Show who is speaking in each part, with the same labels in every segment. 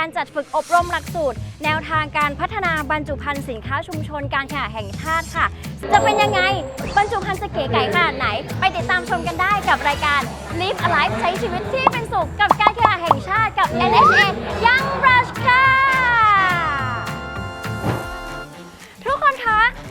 Speaker 1: การจัดฝึกอบรมหลักสูตร แนวทางการพัฒนาบรรจุภัณฑ์สินค้าชุมชนการแข่งแห่งชาติค่ะ จะเป็นยังไงบรรจุภัณฑ์จะเก๋ไก่ขนาดไหน ไปติดตามชมกันได้กับรายการ Live Alive ใช้ชีวิตที่เป็นสุขกับการแข่งแห่งชาติกับ NHA Young Rush ค่ะ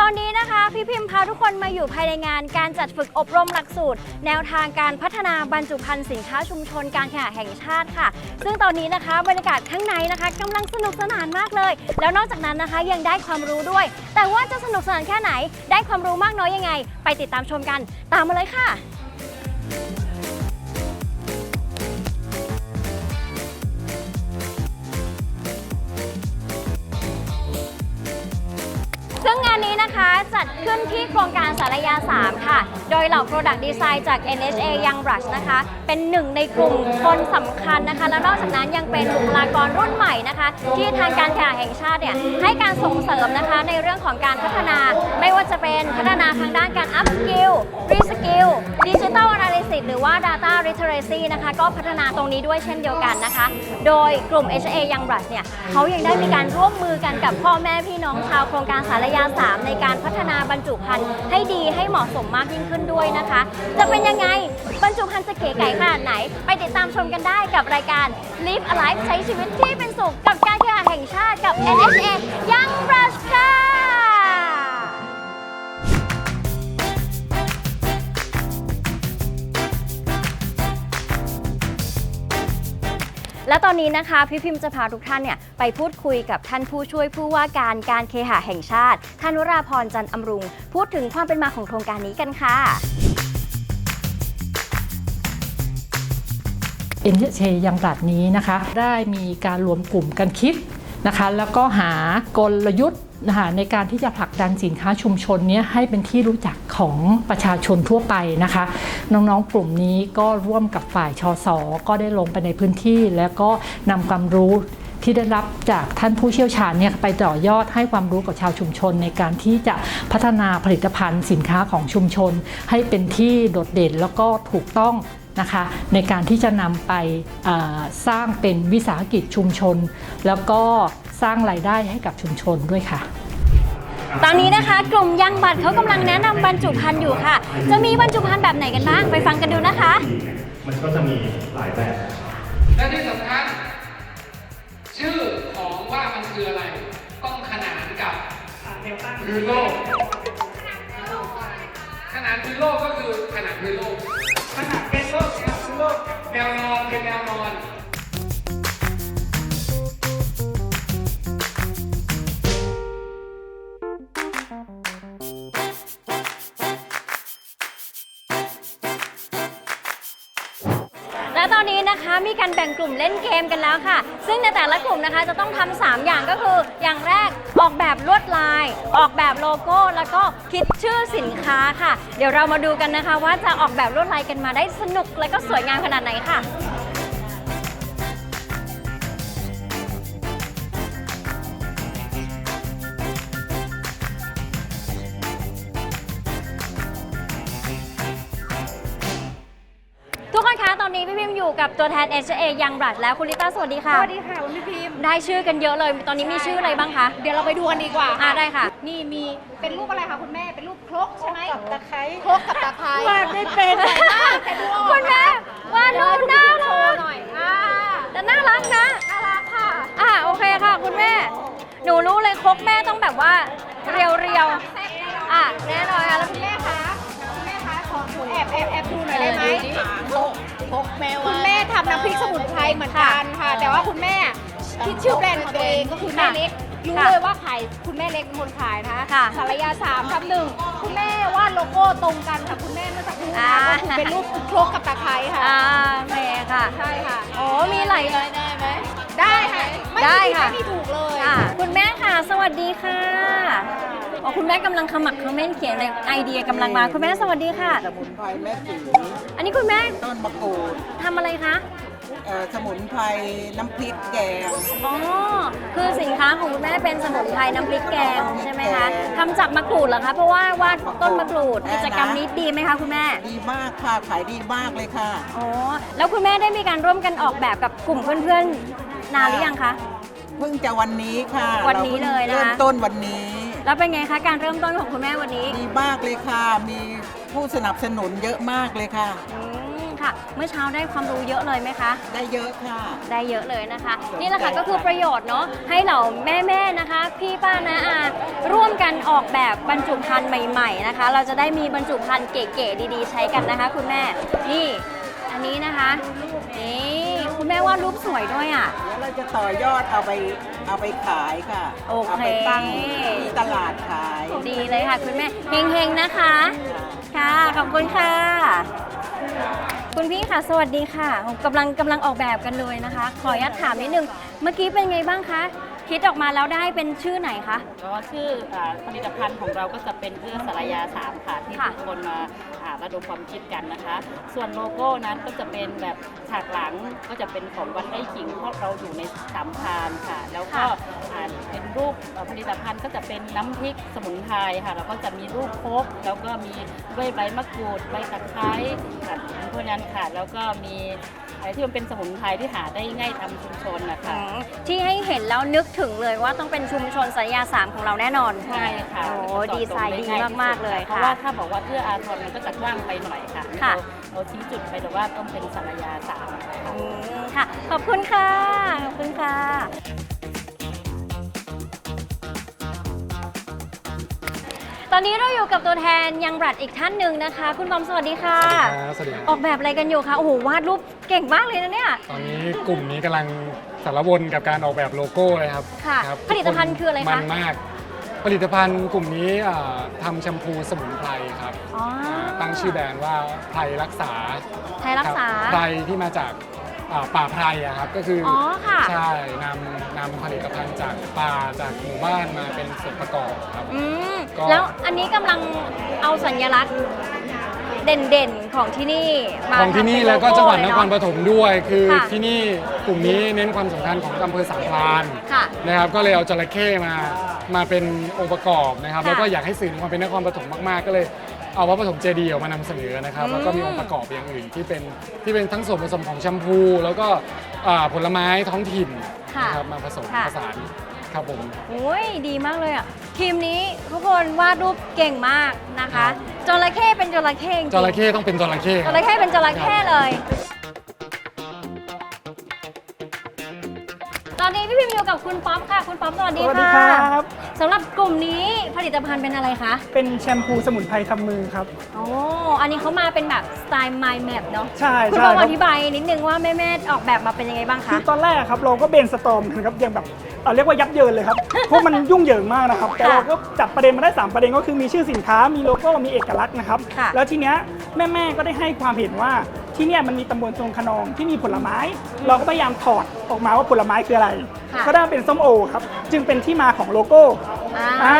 Speaker 1: ตอนนี้นะคะ พี่พิมพ์พาทุกคนมาอยู่ภายในงาน การจัดฝึกอบรมหลักสูตร แนวทางการพัฒนาบรรจุภัณฑ์สินค้าชุมชนการแข่งแห่งชาติค่ะ ซึ่งตอนนี้นะคะบรรยากาศข้างในนะคะกำลังสนุกสนานมากเลย แล้วนอกจากนั้นนะคะยังได้ความรู้ด้วย แต่ว่าจะสนุกสนานแค่ไหน ได้ความรู้มากน้อยยังไง ไปติดตามชมกัน ตามมาเลยค่ะ ขึ้นที่โครงการสารยา 3 ค่ะ โดยเหล่า Product Design จาก NHA Young Brush นะคะ เป็นหนึ่งในกลุ่มคนสำคัญนะคะ และนอกจากนั้นยังเป็นบุคลากรรุ่นใหม่นะคะ ที่ทางการแข่งแห่งชาติเนี่ยให้การส่งเสริมนะคะในเรื่องของการพัฒนา ไม่ว่าจะเป็นพัฒนาทางด้านการ up skill re skill digital analysis หรือว่า data literacy นะคะ ก็พัฒนาตรงนี้ด้วยเช่นเดียวกันนะคะ โดยกลุ่ม HA Young Brush เนี่ยเขายังได้มีการร่วมมือกันกับพ่อแม่พี่น้องชาวโครงการสารยา 3 ในการพัฒนาบรรจุภัณฑ์ให้ดีให้เหมาะสมมากยิ่งขึ้นด้วยนะคะ จะเป็นยังไงบรรจุภัณฑ์จะเก๋ไก่ขนาดไหน ไปติดตามชมกันได้กับรายการ Live Alive ใช้ชีวิตที่เป็นสุขกับการแข่งแห่งชาติกับ NHA Young Rush ค่ะ และตอนนี้นะคะพี่พิมพ์จะพาทุกท่านเนี่ยไปพูดคุยกับท่านผู้ช่วยผู้ว่าการการเคหะแห่งชาติท่านวราพรจันทร์อำรุง พูดถึงความเป็นมาของโครงการนี้กันค่ะ
Speaker 2: เอ็นเชยังรัดนี้นะคะ ได้มีการรวมกลุ่มกันคิด นะคะแล้วก็หากลยุทธ์นะคะในการที่จะผลักดันสินค้าชุมชนนี้ให้เป็นที่รู้จักของประชาชนทั่วไปนะคะ น้องๆกลุ่มนี้ก็ร่วมกับฝ่ายชสก็ได้ลงไปในพื้นที่ แล้วก็นำความรู้ที่ได้รับจากท่านผู้เชี่ยวชาญเนี่ยไปต่อยอดให้ความรู้กับชาวชุมชน ในการที่จะพัฒนาผลิตภัณฑ์สินค้าของชุมชน ให้เป็นที่โดดเด่นแล้วก็ถูกต้อง นะคะในการที่จะนำไปอ่าสร้างเป็นวิสาหกิจชุมชน แล้วก็สร้างรายได้ให้กับชุมชนด้วยค่ะ
Speaker 1: ตอนนี้นะคะกลุ่มยังบัตรเขากำลังแนะนำบรรจุภัณฑ์อยู่ค่ะ จะมีบรรจุภัณฑ์แบบไหนกันบ้างไปฟังกันดูนะคะ
Speaker 3: มันก็จะมีหลายแบบ
Speaker 4: และที่สำคัญชื่อของว่ามันคืออะไร ต้องขนานกับพื้นโลกขนานพื้นโลกก็คือขนานพื้นโลก ขนานเป็นโลกขนานพื้นโลกแนวนอนเป็นแนวนอน
Speaker 1: และตอนนี้นะคะมีการแบ่งกลุ่มเล่นเกมกันแล้วค่ะ ซึ่งในแต่ละกลุ่มนะคะจะต้องทำสามอย่างก็คืออย่างแรก ออกแบบลวดลาย ออกแบบโลโก้ แล้วก็คิดชื่อสินค้าค่ะ เดี๋ยวเรามาดูกันนะคะ ว่าจะออกแบบลวดลายกันมาได้สนุกและก็สวยงามขนาดไหนค่ะ นคะตอนนี้พี่พิมอยู่กับตัวแทน HA ยังรัดแล้วคุณลิต้าสวัสดีค่ะ
Speaker 5: สวัสดีค่ะคุณพี่พิมพ์
Speaker 1: ได้ชื่อกันเยอะเลย ตอนนี้มีชื่ออะไรบ้างคะ
Speaker 5: เดี๋ยวเราไปดูกันดีกว่า
Speaker 1: อ่าได้ค่ะ
Speaker 5: นี่มีเป็นรูปอะไรคะคุณแม่ เป็นรูปครกใช่ไหม
Speaker 6: กับตะไคร้
Speaker 5: ครกกับตะไคร้
Speaker 6: วาดไม่เป็น
Speaker 5: แต่ดูออก
Speaker 1: คุณแม่วาดรูปน่า
Speaker 5: โช
Speaker 1: รัก
Speaker 5: ว์หน่อยอ่า
Speaker 1: แต่น่ารักนะ
Speaker 5: น่ารักค่ะ
Speaker 1: อ่าโอเคค่ะ คุณแม่ หนูรู้เลยครกแม่ต้องแบบว่าเรียวเรียวๆอะแน่นอนค่ะแล้ว
Speaker 5: คุณแม่คะคุณแม่คะขอหนูแอบแอบแอบดูหน่อยได้ไหม
Speaker 6: พก พกแมว
Speaker 5: คุณแม่ทำน้ำพริกสมุนไพรเหมือนกันค่ะ แต่ว่าคุณแม่คิดชื่อแบรนด์ของตัวเองก็คือแม่เล็กรู้เลยว่าขายคุณแม่เล็กเป็นคนขายนะคะ
Speaker 1: ค่ะ
Speaker 5: สารยาสามทับหนึ่งคุณแม่วาดโลโก้ตรงกันค่ะคุณแม่เมื่อสักครู่นะก็คือเป็นรูปครกกับตะไคร้ค่ะ
Speaker 1: อ่าแม่ค่ะ
Speaker 5: ใช่ค่ะ
Speaker 1: โอ้มีหลาย
Speaker 6: ได้ไหม
Speaker 5: ได้ค่ะ ไม่
Speaker 1: ได้
Speaker 5: มีผิด
Speaker 1: ค่ะ
Speaker 5: ไม่มีถูกเลย
Speaker 1: ค่ะ คุณแม่ค่ะ สวัสดีค่ะ อ๋อคุณแม่กำลังขมักเขม้นเขียนเลยไอเดียกำลังมาคุณแม่สวัสดีค่ะ
Speaker 6: สมุนไพรแม่สี
Speaker 1: อันนี้คุณแม่
Speaker 6: ต้นมะกรูด
Speaker 1: ทำอะไรคะ
Speaker 6: เอ่อสมุนไพรน้ำพริกแกง
Speaker 1: อ๋อคือสินค้าของคุณแม่เป็นสมุนไพรน้ำพริกแกงใช่ไหมคะ
Speaker 6: แกง
Speaker 1: ทำจากมะกรูดเหรอคะเพราะว่าวาดต้นมะกรูด
Speaker 6: ได้นะ
Speaker 1: กิจกรรมนี้ดีไหมคะคุณแม่
Speaker 6: ดีมากค่ะ ขายดีมากเลยค่ะ
Speaker 1: อ๋อแล้วคุณแม่ได้มีการร่วมกันออกแบบกับกลุ่มเพื่อนๆนานหรือยังคะ
Speaker 6: เพิ่งจะวันนี้ค่ะ
Speaker 1: วันนี้เลยนะคะ
Speaker 6: เริ่มต้นวันนี้
Speaker 1: แล้วเป็นไงคะการเริ่มต้นของคุณแม่วันนี้
Speaker 6: ดีมากเลยค่ะ มีผู้สนับสนุนเยอะมากเลยค่ะ
Speaker 1: อืมค่ะ เมื่อเช้าได้ความรู้เยอะเลยไหมคะ
Speaker 6: ได้เยอะค่ะ
Speaker 1: ได้เยอะเลยนะคะ นี่แหละค่ะก็คือประโยชน์เนาะให้เหล่าแม่ๆนะคะ พี่ป้านะอาร่วมกันออกแบบบรรจุภัณฑ์ใหม่ๆนะคะ เราจะได้มีบรรจุภัณฑ์เก๋ๆดีๆ ใช้กันนะคะ คุณแม่นี่อันนี้นะคะนี่คุณแม่วาดรูปสวยด้วยอะ
Speaker 6: เดี๋ยวเราจะต่อยอดเอาไป เอาไปขายค่ะ
Speaker 1: โอเค
Speaker 6: เอาไปตั้งที่ตลาดขาย
Speaker 1: ดีเลยค่ะคุณแม่เฮงๆนะคะ ค่ะ ขอบคุณค่ะ คุณพี่ค่ะ สวัสดีค่ะกำลังกำลังออกแบบกันเลยนะคะ ขออนุญาตถามนิดนึง เมื่อกี้เป็นไงบ้างคะ คิดออกมาแล้วได้เป็นชื่อไหนคะ
Speaker 7: ก็ชื่ออาผลิตภัณฑ์ของเราก็จะเป็นเพื่อสารยาสามค่ะที่
Speaker 1: ค่ะ
Speaker 7: ทุกคนมาอ่าระดมความคิดกันนะคะ ส่วนโลโก้นั้นก็จะเป็นแบบฉากหลังก็จะเป็นของวัดไร่ขิงเพราะเราอยู่ในสามพรานค่ะ แล้วก็อ่าเป็นรูปเอ่อผลิตภัณฑ์ก็จะเป็นน้ำพริกสมุนไพรค่ะแล้วก็จะมีรูปโคกแล้วก็มีด้วยใบมะกรูดใบตะไคร้ค่ะพวกนั้นค่ะ แล้วก็มีอะไร ที่มันเป็นสมุนไพรที่หาได้ง่ายตามชุมชนนะคะ
Speaker 1: อืมที่ให้เห็นแล้วนึกถึงเลยว่าต้องเป็นชุมชนสายยาสามของเราแน่นอน
Speaker 7: ใช่ค่ะ
Speaker 1: โอ้
Speaker 7: เจาะจง
Speaker 1: ดีไซน์ดี
Speaker 7: ไง่ยที่สุ
Speaker 1: มากๆเลย
Speaker 7: เพราะ
Speaker 1: ค่ะ
Speaker 7: ว่าถ้าบอกว่าเพื่ออาทรมันก็จะกว้างไปหน่อยค่ะ
Speaker 1: ค่ะ
Speaker 7: เราเราชี้จุดไปแต่ว่าต้องเป็นสารยาสามค่ะ
Speaker 1: อืมค่ะขอบคุณค่ะขอบคุณค่ะ ตอนนี้เราอยู่กับตัวแทนยังบรัดอีกท่านหนึ่งนะคะ คุณบอมสวัสดีค่ะ
Speaker 8: สวัสดีค
Speaker 1: อ
Speaker 8: รั
Speaker 1: อบกแบบอะไรกันอยู่คะโอ้โหวาดรูปเก่งมากเลยนะเนี่ย
Speaker 8: ตอนนี้กลุ่มนี้กำลังสารวนกับการออกแบบโลโก้เลยครับ
Speaker 1: ค่ะ
Speaker 8: รับ
Speaker 1: ผลิตภัณฑ์คืออะไรคะ
Speaker 8: มันมาก ผลิตภัณฑ์กลุ่มนี้อ่าทำแชมพูสมุนไพรครับ
Speaker 1: อ๋ออ่า
Speaker 8: ตั้งชื่อแบรนด์ว่าไพรรักษา
Speaker 1: ไทยรักษา
Speaker 8: คบไพรที่มาจาก อ่าป่าไพรอะครับก็คืออ
Speaker 1: อ๋อค่ะ
Speaker 8: ใช่นำนำผลิตภัณฑ์จากป่าจากหมู่บ้านมาเป็นส่วนประกอบครับ
Speaker 1: อืม
Speaker 8: ก็
Speaker 1: แล้วอันนี้กำลังเอาสัญลักษณ์เด่นๆของที่นี่มา
Speaker 8: ของที่นี่
Speaker 1: ทำเป็
Speaker 8: แล้วก็จังหวัดน
Speaker 1: โล
Speaker 8: ค
Speaker 1: โก้
Speaker 8: ร
Speaker 1: เลย
Speaker 8: ป
Speaker 1: เนาะ
Speaker 8: ฐมด้วย คือ
Speaker 1: ค่ะ
Speaker 8: ที่นี่กลุ่มนี้เน้นความสำคัญของอำเภอสามพราน
Speaker 1: ค่ะ
Speaker 8: นะครับ ก็เลยเอาจระเข้มามาเป็นองค์ประกอบนะครับ
Speaker 1: ค่ะ
Speaker 8: แล้วก็อยากให้สื่อถึงความเป็นนครปฐมมากๆ ก็เลย เอาวัดปฐมเจดีย์ออกมานำเสนอนะครับ
Speaker 1: อืม
Speaker 8: แล้วก็มีองค์ประกอบอย่างอื่นที่เป็นที่เป็นทั้งส่วนผสมของแชมพู แล้วก็อ่าผลไม้ท้องถิ่น
Speaker 1: ค่ะ
Speaker 8: นะครับมาผสม
Speaker 1: ค่ะ
Speaker 8: ผสานครับผม
Speaker 1: โอ้ยดีมากเลยอะทีมนี้ทุกคนวาดรูปเก่งมากนะคะจระเข้เป็นจระเข้จริงๆ
Speaker 8: จระเข้ต้องเป็นจระเข้
Speaker 1: จระเข้เป็นจระเข้เลย อนนี้พี่พิมพ์อยู่กับคุณป๊อปค่ะ คุณป๊อปสวัสดี
Speaker 9: สวัสดี
Speaker 1: ค่ะ
Speaker 9: ครับ
Speaker 1: สำหรับกลุ่มนี้ผลิตภัณฑ์เป็นอะไรคะ
Speaker 9: เป็นแชมพูสมุนไพรทำมือครับ
Speaker 1: โอ้อันนี้เขามาเป็นแบบสไตล์ mind map เนาะ
Speaker 9: ใช่
Speaker 1: คุณ
Speaker 9: ใช่
Speaker 1: ป๊อป
Speaker 9: ครั
Speaker 1: อบธิบายนิดนึงว่าแม่ๆออกแบบมาเป็นยังไงบ้าง
Speaker 9: คื
Speaker 1: คะ
Speaker 9: อตอนแรกครับเราก็เบนสตอมกันครับยังแบบเอ่อเรียกว่ายับเยินเลยครับ เพราะมันยุ่งเหยิงมากนะครับ แต่
Speaker 1: ค่ะ
Speaker 9: เราก็จับประเด็นมาได้ 3 ประเด็นก็คือมีชื่อสินค้ามีโลโก้มีเอกลักษณ์นะครับ
Speaker 1: ค่ะ
Speaker 9: แล้วทีเนี้ยแม่ ๆ ก็ได้ให้ความเห็นว่า ที่เนี่ยมันมีตำบลทรงขนองที่มีผลไม้ เราก็พยายามถอดออกมาว่าผลไม้คืออะไร
Speaker 1: ค่ะ
Speaker 9: ก็ได้เป็นส้มโอครับ จึงเป็นที่มาของโลโก้
Speaker 1: อ่า
Speaker 9: อ่า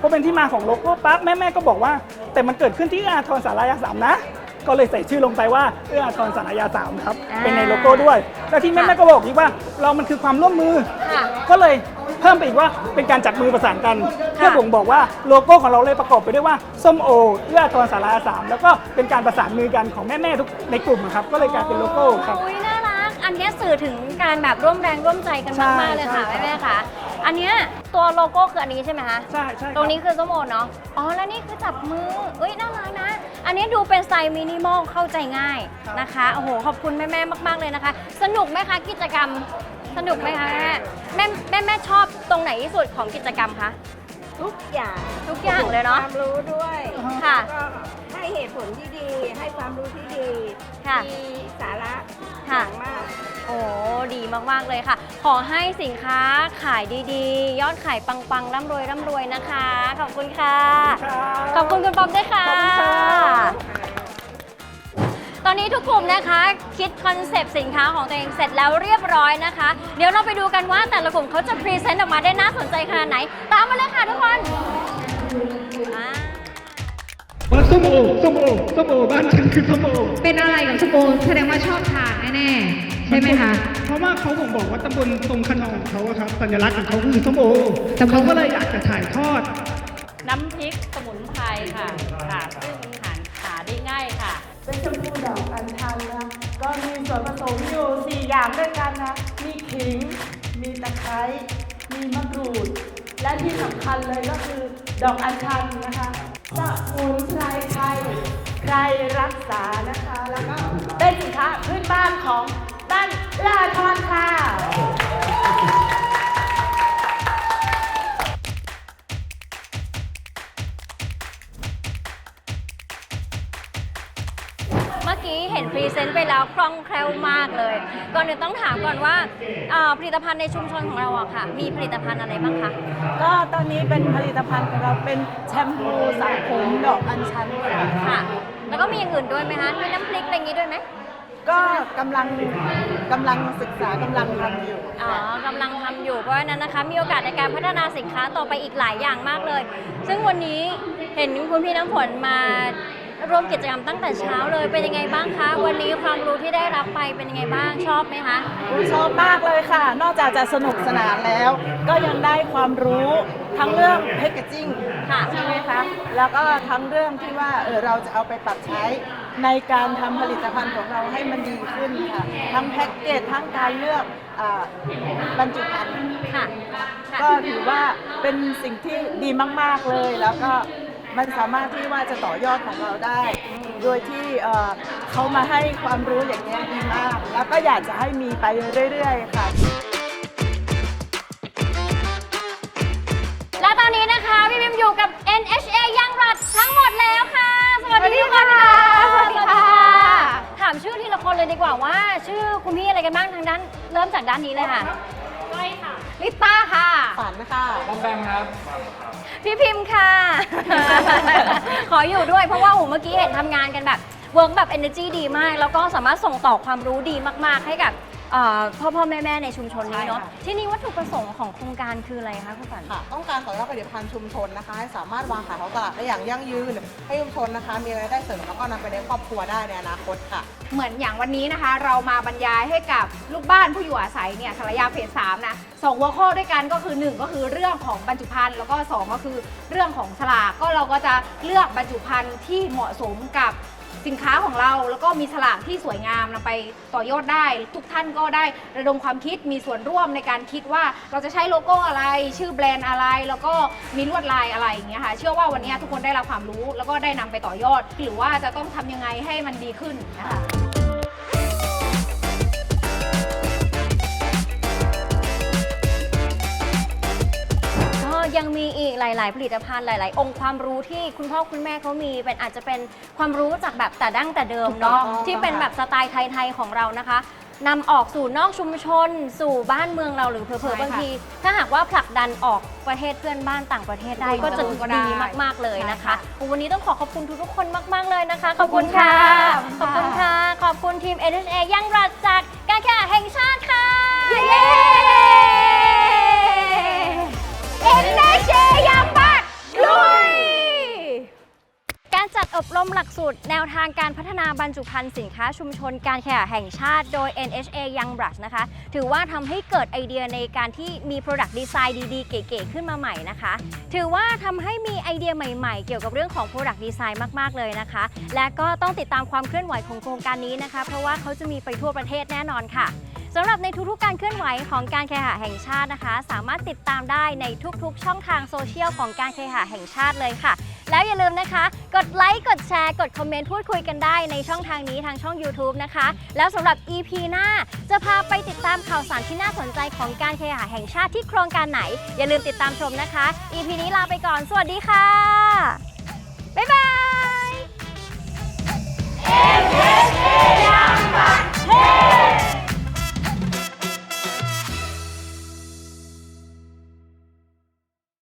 Speaker 9: พอเป็นที่มาของโลโก้ปั๊บแม่ๆก็บอกว่า แต่มันเกิดขึ้นที่เอื้ออาทรสารยาสามนะ ก็เลยใส่ชื่อลงไปว่าเอื้ออาทรสารยาสามครับ
Speaker 1: อ่า
Speaker 9: เป็นในโลโก้ด้วย แล้วที่แม่ๆก็บอกอีกว่า เรามันคือความร่วมมือ
Speaker 1: ค่ะ
Speaker 9: ก็เลยเพิ่มไปอีกว่าเป็นการจับมือประสานกัน
Speaker 1: ค่ะ
Speaker 9: เพื่อบ่งบอกว่าโลโก้ของเราเลยประกอบไปด้วยว่าส้มโอเอื้ออาทรสารยาสามแล้วก็เป็นการประสานมือกันของแม่ๆทุกในกลุ่มอะครับก็เลยกลายเป็นโลโก้ครับ
Speaker 1: อุ้ยน่ารัก อันเนี้ยสื่อถึงการแบบร่วมแรงร่วมใจกัน
Speaker 9: ใช่
Speaker 1: มากๆเลยค่ะ
Speaker 9: ใช่
Speaker 1: แม่ๆค่ะ อันเนี้ยตัวโลโก้คืออันนี้ใช่ไหมคะ
Speaker 9: ใช่ใช่คบ
Speaker 1: ตรงนี้คือส้มโอเนาะอ๋อแล้วนี่คือจับมือเอ้ยน่ารักนะ อันนี้ดูเป็นสไตล์มินิมอลเข้าใจง่ายนะคะโอ้โหขอบคุณแม่ๆมาก ๆเลยนะคะ สนุกไหมคะกิจกรรม สนุกไหมคะแม่แม่แม่แม่ชอบตรงไหนที่สุดของกิจกรรมคะ
Speaker 6: ทุกอย่าง
Speaker 1: ทุกอย่างเลยเนาะ
Speaker 6: ความรู้ด้วย
Speaker 1: ค่ะ
Speaker 6: แล้วก็ให้เหตุผลที่ดี ให้ความรู้ที่ดี
Speaker 1: ค่ะ
Speaker 6: มีสาระ
Speaker 1: ค่ะ
Speaker 6: อย่างมาก
Speaker 1: โอ้ดีมากๆเลยค่ะ ขอให้สินค้าขายดีๆ ยอดขายปังๆร่ำรวยร่ำรวยนะคะ ขอบคุณค่ะ ขอบคุณคุณป๊อปด้วยค่ะ
Speaker 9: ข อบคุณครับ
Speaker 1: ตอนนี้ทุกกลุ่มนะคะ คิดคอนเซปต์สินค้าของตัวเองเสร็จแล้วเรียบร้อยนะคะ เดี๋ยวเราไปดูกันว่าแต่ละกลุ่มเขาจะพรีเซนต์ออกมาได้น่าสนใจขนาดไหน ตามมาเลยค่ะทุกคนอ่า
Speaker 10: ว่าส้มโอส้มโอส้มโอบ้านฉันคือส้มโอ
Speaker 5: เป็นอะไรกับสโปนแสดงว่าชอบทานแน่ๆใช่ไหมคะ
Speaker 10: เพราะว่าเขาบอกบอกว่าตำบลตรงขนองเขาอะครับสัญลักษณ์ของเขาคือส้มโอ
Speaker 5: ตำบล
Speaker 10: เขาก็เลยอยากจะถ่ายทอด
Speaker 7: น้ำพริกสมุนไพรค่ะค่ะซึ่ง
Speaker 11: เป็นชมพูดอกอัญชันนะ ก็มีส่วนผสมอยู่4อย่างด้วยกันนะมีมีขิง มีตะไคร้ มีมะกรูด และที่สำคัญเลยก็คือดอกอัญชันนะคะสมุนไพรไทยใครรักษานะคะ แล้วก็เป็นสินค้าพื้นบ้านของบ้านลาทอนค่ะ
Speaker 1: เมื่อกี้เห็นพรีเซนต์ไปแล้วคล่องแคล่วมากเลย ก่อนอื่นต้องถามก่อนว่าอ่าผลิตภัณฑ์ในชุมชนของเราอะค่ะ มีผลิตภัณฑ์อะไรบ้างคะ
Speaker 11: ก็ตอนนี้เป็นผลิตภัณฑ์ของเราเป็นแชมพูสระผมดอกอัญชันค่ะ
Speaker 1: ค่ะ แล้วก็มีอย่างอื่นด้วยไหมคะ มีน้ำพริกอะไรอย่างงี้ด้วยไหม
Speaker 11: ก็กำลังกำลังศึกษากำลังทำอยู่
Speaker 1: อ๋อกำลังทำอยู่ เพราะฉะนั้นนะคะ มีโอกาสในการพัฒนาสินค้าต่อไปอีกหลายอย่างมากเลย ซึ่งวันนี้เห็นคุณพี่น้ำฝนมา ร่วมกิจกรรมตั้งแต่เช้าเลยเป็นยังไงบ้างคะ วันนี้ความรู้ที่ได้รับไปเป็นยังไงบ้างชอบไหมคะ
Speaker 11: ชอบมากเลยค่ะ นอกจากจะสนุกสนานแล้ว ก็ยังได้ความรู้ทั้งเรื่องแพคเกจิ้ง
Speaker 1: ค่ะ
Speaker 11: ใช่ไหมคะแล้วก็ทั้งเรื่องที่ว่าเออเราจะเอาไปปรับใช้ในการทำผลิตภัณฑ์ของเราให้มันดีขึ้นค่ะทั้งแพ็กเกจทั้งการเลือกอาบรรจุภัณฑ์
Speaker 1: ค่ะค่ะ
Speaker 11: ก็ถือว่าเป็นสิ่งที่ดีมาก ๆเลยแล้วก็ มันสามารถที่ว่าจะต่อยอดของเราได้ โดยที่เอ่อเขามาให้ความรู้อย่างนี้ยดีมาก แล้วก็อยากจะให้มีไปเรื่อย ๆ ค่ะ
Speaker 1: และตอนนี้นะคะพี่พิมอยู่กับ NHA ยังรัดทั้งหมดแล้วค่ะ สวัสดีทุกคนค่ะ
Speaker 5: สวัสดีค่ะ
Speaker 1: ถามชื่อทีละคนเลยดีกว่าว่า ชื่อคุณพี่อะไรกันบ้างทางด้าน เริ่มจากด้านนี้เลยค่ะ
Speaker 5: ลิต้าค่ะ
Speaker 11: ฝันค่ะ
Speaker 8: บอมแบมครับ
Speaker 1: พี่พิมพ์ค่ะ ขออยู่ด้วยเพราะว่าโหเมื่อกี้เห็นทำงานกันแบบเวิร์กแบบ energy ดีมาก แล้วก็สามารถส่งต่อความรู้ดีมากๆ ให้กับ เอ่อพ่อพ่อแม่แม่ในชุมชนนี้เนาะ
Speaker 11: ใช่ค่ะ
Speaker 1: ที่นี่วัตถุประสงค์ของโครงการคืออะไรคะคุณฝัน
Speaker 6: ค่ะต้องการต่อยอดผลิตภัณฑ์ชุมชนนะคะ ให้สามารถวางขายท้องตลาดได้อย่างยั่งยืน ให้ชุมชนนะคะ มีรายได้เสริมแล้วก็นำไปเลี้ยงครอบครัวได้ในอนาคตค่ะ
Speaker 5: เหมือนอย่างวันนี้นะคะ เรามาบรรยายให้กับลูกบ้านผู้อยู่อาศัยเนี่ยสารยาเพจ3นะสองหัวข้อด้วยกันก็คือ1ก็คือเรื่องของบรรจุภัณฑ์แล้วก็2ก็คือเรื่องของสลากก็เราก็จะเลือกบรรจุภัณฑ์ที่เหมาะสมกับ สินค้าของเราแล้วก็มีสลากที่สวยงามนำไปต่อยอดได้ ทุกท่านก็ได้ระดมความคิดมีส่วนร่วมในการคิดว่าเราจะใช้โลโก้อะไร ชื่อแบรนด์อะไร แล้วก็มีลวดลายอะไรอย่างเงี้ยค่ะเชื่อว่าวันนี้ทุกคนได้รับความรู้ แล้วก็ได้นำไปต่อยอด หรือว่าจะต้องทำยังไงให้มันดีขึ้นนะคะ
Speaker 1: ยังมีอีกหลาย ๆ ผลิตภัณฑ์หลาย ๆ องค์ความรู้ที่คุณพ่อคุณแม่เขามี เป็นอาจจะเป็นความรู้จากแบบแต่ดั้งแต่เดิมเนาะ
Speaker 11: ถูกต้อง
Speaker 1: ที่เป็นแบบสไตล์ไทย ๆ ของเรานะคะนำออกสู่นอกชุมชน สู่บ้านเมืองเราหรือเผลอๆบางที ถ้าหากว่าผลักดันออกประเทศเพื่อนบ้านต่างประเทศได้ ก็จะ
Speaker 5: ก็ได้
Speaker 1: ดีมากๆเลยนะคะ
Speaker 5: ใช่ค่ะ
Speaker 1: วันนี้ต้องขอขอบคุณทุกๆคนมากๆเลยนะคะขอบคุณค่ะ
Speaker 5: ข
Speaker 1: ข
Speaker 5: อ
Speaker 1: อ
Speaker 5: บบคุ
Speaker 1: คุณณ
Speaker 5: ค่ะ
Speaker 1: ค่ะ ขอบคุณทีม NHA ยังรัดจากการแข่งขันแห่งชาติค่ะ เย้
Speaker 5: เจั
Speaker 1: ดอบรมหลักสูตรแนวทางการพัฒนาบรรจุภัณฑ์สินค้าชุมชนการแข่แห่งชาติโดย NHA Young Brush นะคะ ถือว่าทำให้เกิดไอเดียในการที่มี Product Design ดีๆ เก๋ๆขึ้นมาใหม่นะคะ ถือว่าทำให้มีไอเดียใหม่ๆ เกี่ยวกับเรื่องของ Product Design มากๆเลยนะคะ และก็ต้องติดตามความเคลื่อนไหวของโครงการนี้นะคะ เพราะว่าเขาจะมีไปทั่วประเทศแน่นอนค่ะสำหรับในทุกๆ การเคลื่อนไหวของการเคหะแห่งชาตินะคะ สามารถติดตามได้ในทุกๆ ช่องทางโซเชียลของการเคหะแห่งชาติเลยค่ะ แล้วอย่าลืมนะคะ กดไลค์กดแชร์กดคอมเมนต์พูดคุยกันได้ในช่องทางนี้ทางช่อง YouTube นะคะ แล้วสำหรับ EP หน้าจะพาไปติดตามข่าวสารที่น่าสนใจของการเคหะแห่งชาติที่โครงการไหน อย่าลืมติดตามชมนะคะ EP นี้ลาไปก่อน สวัสดีค่ะ